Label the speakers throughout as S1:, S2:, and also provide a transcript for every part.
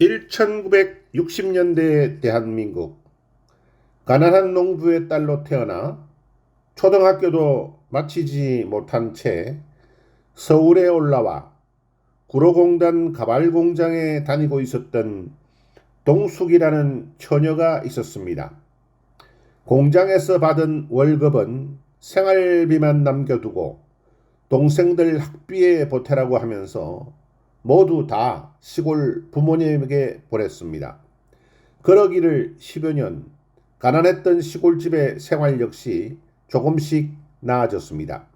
S1: 1960년대 대한민국 가난한 농부의 딸로 태어나 초등학교도 마치지 못한 채 서울에 올라와 구로공단 가발 공장에 다니고 있었던 동숙이라는 처녀가 있었습니다. 공장에서 받은 월급은 생활비만 남겨두고 동생들 학비에 보태라고 하면서 모두 다 시골 부모님에게 보냈습니다. 그러기를 10여 년 가난했던 시골집의 생활 역시 조금씩 나아졌습니다.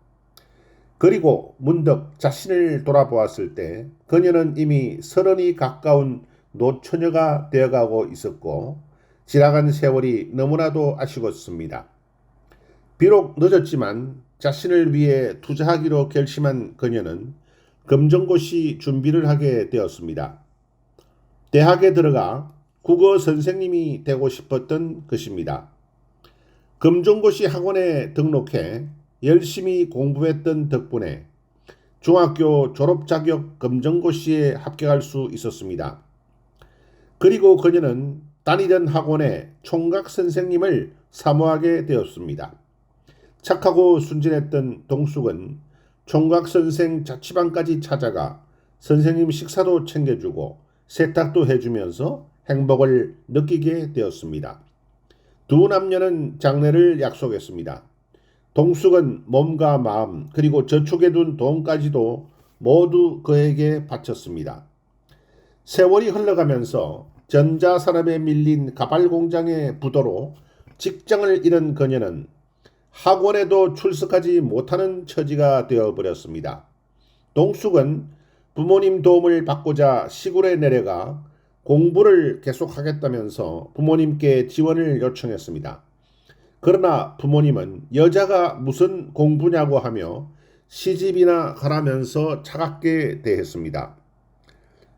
S1: 그리고 문득 자신을 돌아보았을 때 그녀는 이미 서른이 가까운 노처녀가 되어가고 있었고 지나간 세월이 너무나도 아쉬웠습니다. 비록 늦었지만 자신을 위해 투자하기로 결심한 그녀는 검정고시 준비를 하게 되었습니다. 대학에 들어가 국어 선생님이 되고 싶었던 것입니다. 검정고시 학원에 등록해 열심히 공부했던 덕분에 중학교 졸업 자격 검정고시에 합격할 수 있었습니다. 그리고 그녀는 다니던 학원의 총각 선생님을 사모하게 되었습니다. 착하고 순진했던 동숙은 총각 선생 자취방까지 찾아가 선생님 식사도 챙겨주고 세탁도 해주면서 행복을 느끼게 되었습니다. 두 남녀는 장래를 약속했습니다. 동숙은 몸과 마음 그리고 저축해 둔 돈까지도 모두 그에게 바쳤습니다. 세월이 흘러가면서 전자산업에 밀린 가발 공장의 부도로 직장을 잃은 그녀는 학원에도 출석하지 못하는 처지가 되어버렸습니다. 동숙은 부모님 도움을 받고자 시골에 내려가 공부를 계속하겠다면서 부모님께 지원을 요청했습니다. 그러나 부모님은 여자가 무슨 공부냐고 하며 시집이나 가라면서 차갑게 대했습니다.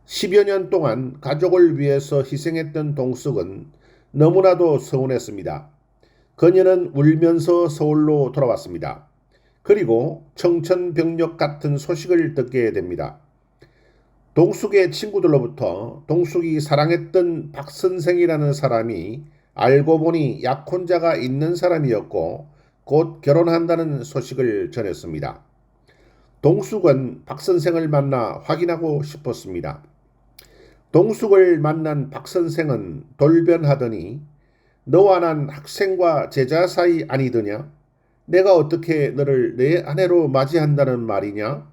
S1: 10여 년 동안 가족을 위해서 희생했던 동숙은 너무나도 서운했습니다. 그녀는 울면서 서울로 돌아왔습니다. 그리고 청천벽력 같은 소식을 듣게 됩니다. 동숙의 친구들로부터 동숙이 사랑했던 박 선생이라는 사람이 알고 보니 약혼자가 있는 사람이었고 곧 결혼한다는 소식을 전했습니다. 동숙은 박 선생을 만나 확인하고 싶었습니다. 동숙을 만난 박 선생은 돌변하더니 너와 난 학생과 제자 사이 아니더냐? 내가 어떻게 너를 내 아내로 맞이한다는 말이냐?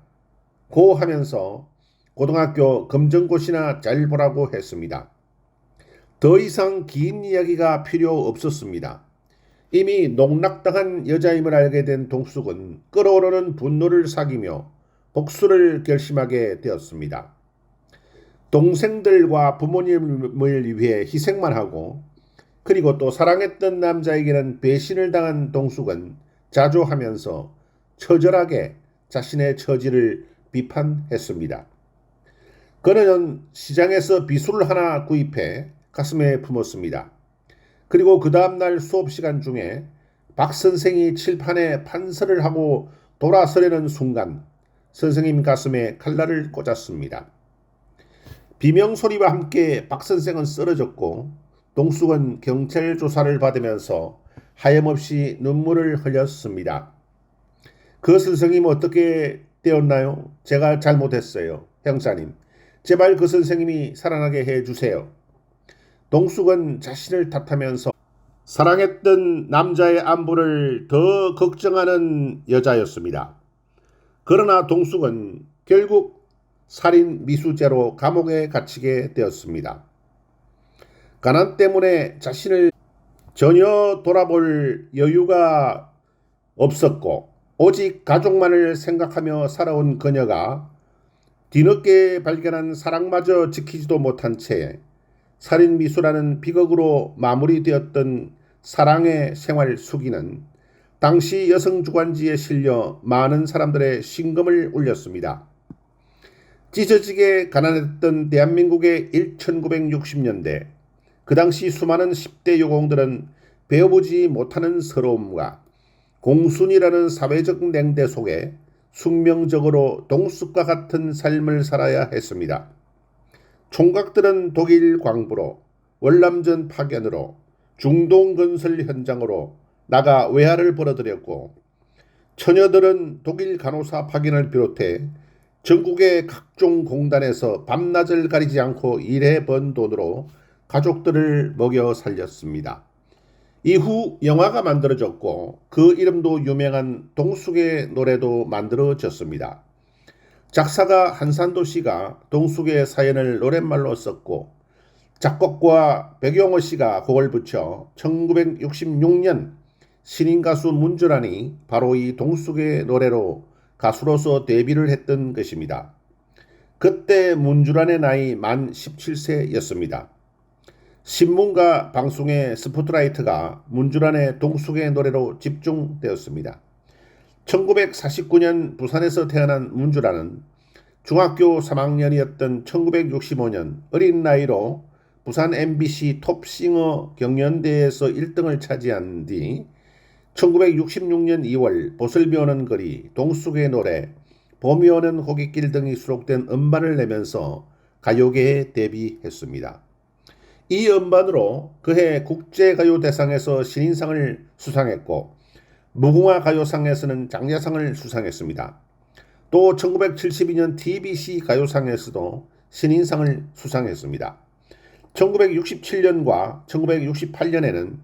S1: 고 하면서 고등학교 검정고시나 잘 보라고 했습니다. 더 이상 긴 이야기가 필요 없었습니다. 이미 농락당한 여자임을 알게 된 동숙은 끓어오르는 분노를 사귀며 복수를 결심하게 되었습니다. 동생들과 부모님을 위해 희생만 하고 그리고 또 사랑했던 남자에게는 배신을 당한 동숙은 자주 하면서 처절하게 자신의 처지를 비판했습니다. 그는 시장에서 비수를 하나 구입해 가슴에 품었습니다. 그리고 그 다음날 수업 시간 중에 박 선생이 칠판에 판서를 하고 돌아서려는 순간 선생님 가슴에 칼날을 꽂았습니다. 비명 소리와 함께 박 선생은 쓰러졌고 동숙은 경찰 조사를 받으면서 하염없이 눈물을 흘렸습니다. 그 선생님 어떻게 되었나요? 제가 잘못했어요. 형사님. 제발 그 선생님이 살아나게 해 주세요. 동숙은 자신을 탓하면서 사랑했던 남자의 안부를 더 걱정하는 여자였습니다. 그러나 동숙은 결국 살인 미수죄로 감옥에 갇히게 되었습니다. 가난 때문에 자신을 전혀 돌아볼 여유가 없었고 오직 가족만을 생각하며 살아온 그녀가 뒤늦게 발견한 사랑마저 지키지도 못한 채 살인 미수라는 비극으로 마무리되었던 사랑의 생활 수기는 당시 여성 주관지에 실려 많은 사람들의 심금을 울렸습니다. 찢어지게 가난했던 대한민국의 1960년대 그 당시 수많은 10대 여공들은 배워보지 못하는 서러움과 공순이라는 사회적 냉대 속에 숙명적으로 동숙과 같은 삶을 살아야 했습니다. 총각들은 독일 광부로 월남전 파견으로 중동 건설 현장으로 나가 외화를 벌어들였고 처녀들은 독일 간호사 파견을 비롯해 전국의 각종 공단에서 밤낮을 가리지 않고 일해 번 돈으로 가족들을 먹여 살렸습니다. 이후 영화가 만들어졌고 그 이름도 유명한 동숙의 노래도 만들어졌습니다. 작사가 한산도 씨가 동숙의 사연을 노랫말로 썼고 작곡과 백용호 씨가 곡을 붙여 1966년 신인 가수 문주란이 바로 이 동숙의 노래로 가수로서 데뷔를 했던 것입니다. 그때 문주란의 나이 만 17세였습니다. 신문과 방송의 스포트라이트가 문주란의 동숙의 노래로 집중되었습니다. 1949년 부산에서 태어난 문주란은 중학교 3학년이었던 1965년 어린 나이로 부산 MBC 톱싱어 경연대회에서 1등을 차지한 뒤 1966년 2월 보슬 비 오는 거리, 동숙의 노래, 봄이 오는 호깃길 등이 수록된 음반을 내면서 가요계에 데뷔했습니다. 이 음반으로 그해 국제가요대상에서 신인상을 수상했고 무궁화 가요상에서는 장려상을 수상했습니다. 또 1972년 TBC 가요상에서도 신인상을 수상했습니다. 1967년과 1968년에는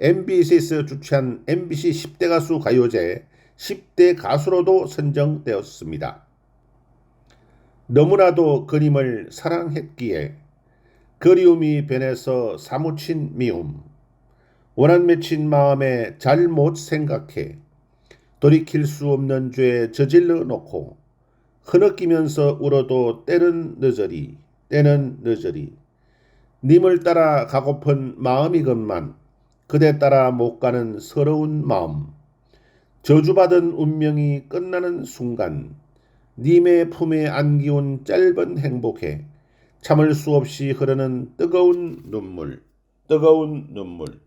S1: MBC에서 주최한 MBC 10대 가수 가요제 10대 가수로도 선정되었습니다. 너무나도 그림을 사랑했기에 그리움이 변해서 사무친 미움. 원한 맺힌 마음에 잘못 생각해 돌이킬 수 없는 죄 저질러 놓고 흐느끼면서 울어도 때는 늦으리 때는 늦으리. 님을 따라 가고픈 마음이건만 그대 따라 못 가는 서러운 마음. 저주받은 운명이 끝나는 순간 님의 품에 안기운 짧은 행복에 참을 수 없이 흐르는 뜨거운 눈물 뜨거운 눈물